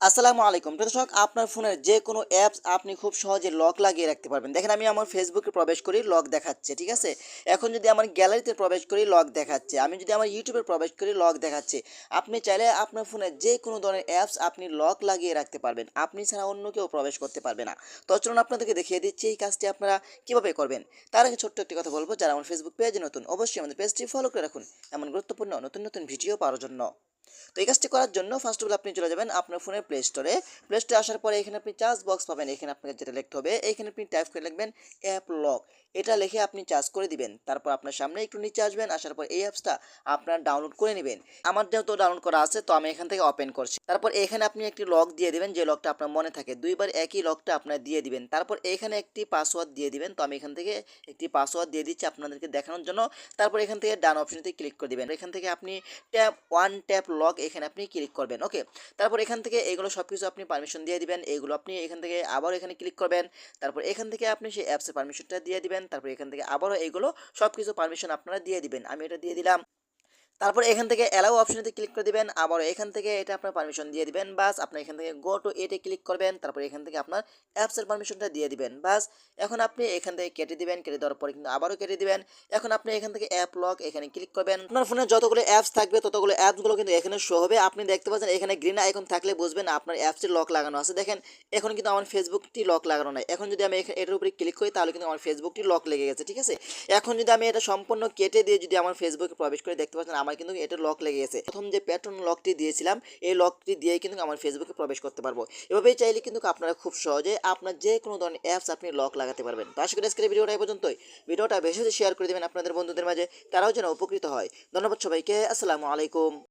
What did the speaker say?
আসসালামু আলাইকুম। দর্শক, আপনার ফোনের যে কোনো অ্যাপস আপনি খুব সহজে লক লাগিয়ে রাখতে পারবেন। দেখেন, আমি আমার ফেসবুকে প্রবেশ করি লক দেখাচ্ছে, ঠিক আছে? এখন যদি আমার গ্যালারিতে প্রবেশ করি লক দেখাচ্ছে। আমি যদি আমার ইউটিউবে প্রবেশ করি লক দেখাচ্ছে। আপনি চাইলে আপনার ফোনের যে কোনো ধরনের অ্যাপস আপনি লক লাগিয়ে রাখতে পারবেন। আপনি ছাড়া অন্য কেউ প্রবেশ করতে পারবে না। তো চলুন আপনাদেরকে দেখিয়ে দিচ্ছি এই কাজটি আপনারা কীভাবে করবেন। তার আগে ছোট্ট একটি কথা বলব, যারা আমার ফেসবুক পেজে নতুন, অবশ্যই আমাদের পেজটি ফলো করে রাখুন। এমন গুরুত্বপূর্ণ, নতুন নতুন ভিডিও পাওয়ার জন্য। তো এই কাজটি করার জন্য ফার্স্ট অফ অল আপনি চলে যাবেন আপনার ফোনের প্লে স্টোরে প্লে স্টোরে আসার পরে এখানে আপনি চার্জ বক্স পাবেন, এখানে আপনাকে যেটা লিখতে হবে, এখানে আপনি টাইপ করে লিখবেন অ্যাপ লক এটা লিখে আপনি চার্জ করে দিবেন, তারপর আপনার সামনে একটু নিচে আসবেন, আসার পর এই অ্যাপসটা আপনার ডাউনলোড করে নেবেন। আমার যেহেতু ডাউনলোড করা আছে, তো আমি এখান থেকে ওপেন করছি। তারপর এখানে আপনি একটি লক দিয়ে দিবেন, যে লকটা আপনার মনে থাকে। দুইবার একই লকটা আপনার দিয়ে দিবেন। তারপর এখানে একটি পাসওয়ার্ড দিয়ে দিবেন। তো আমি এখান থেকে একটি পাসওয়ার্ড দিয়ে দিচ্ছি আপনাদেরকে দেখানোর জন্য। তারপর এখান থেকে ডান অপশনতে ক্লিক করে দিবেন। এখান থেকে আপনি ট্যাপ ওয়ান ট্যাপ লক এখানে আপনি ক্লিক করবেন ওকে তারপর এখান থেকে এগুলো সব কিছু আপনি পারমিশন দিয়ে দিবেন, এগুলো আপনি এখান থেকে আবার এখানে ক্লিক করবেন, তারপর এখান থেকে আপনি সেই অ্যাপসের পারমিশনটা দিয়ে দিবেন, তারপর এখান থেকে আবারও এগুলো সব কিছু পারমিশন আপনারা দিয়ে দিবেন, আমি এটা দিয়ে দিলাম। তারপর এখান থেকে অ্যালাউ অপশনেতে ক্লিক করে দিবেন আবার এখান থেকে এটা আপনার পারমিশন দিয়ে দিবেন, বাস আপনি এখান থেকে গো টু এটে ক্লিক করবেন, তারপর এখান থেকে আপনার অ্যাপসের পারমিশনটা দিয়ে দিবেন, বাস। এখন আপনি এখান থেকে কেটে দিবেন, কেটে দেওয়ার পরে কিন্তু আবারও কেটে দিবেন। এখন আপনি এখান থেকে অ্যাপ লক এখানে ক্লিক করবেন। আপনার ফোনে যতগুলো অ্যাপস থাকবে, ততগুলো অ্যাপসগুলো কিন্তু এখানে শো হবে। আপনি দেখতে পাচ্ছেন এখানে গ্রিন আইকন থাকলে বুঝবেন আপনার অ্যাপসটি লক লাগানো আছে। দেখেন, এখন কিন্তু আমার ফেসবুকটি লক লাগানো নাই। এখন যদি আমি এটার উপরে ক্লিক করি, তাহলে কিন্তু আমার ফেসবুকটি লক লেগে গেছে, ঠিক আছে? এখন যদি আমি এটা সম্পূর্ণ কেটে দিয়ে যদি আমার ফেসবুকে প্রবেশ করে দেখতে পাচ্ছেন আমার কিন্তু এটা লক লেগে গেছে। প্রথম যে প্যাটার্ন লকটি দিয়েছিলাম, এই লকটি দিয়ে কিন্তু আমার ফেসবুকে প্রবেশ করতে পারব। এভাবেই চাইলে কিন্তু আপনারা খুব সহজে আপনার যে কোনো ধরনের অ্যাপস আপনি লক লাগাতে পারবেন। তো আশা করি আজকের ভিডিওটা পর্যন্তই। ভিডিওটা বেশি বেশি শেয়ার করে দেবেন আপনাদের বন্ধুদের মাঝে, তারাও যেন উপকৃত হয়। ধন্যবাদ সবাইকে, আসসালামু আলাইকুম।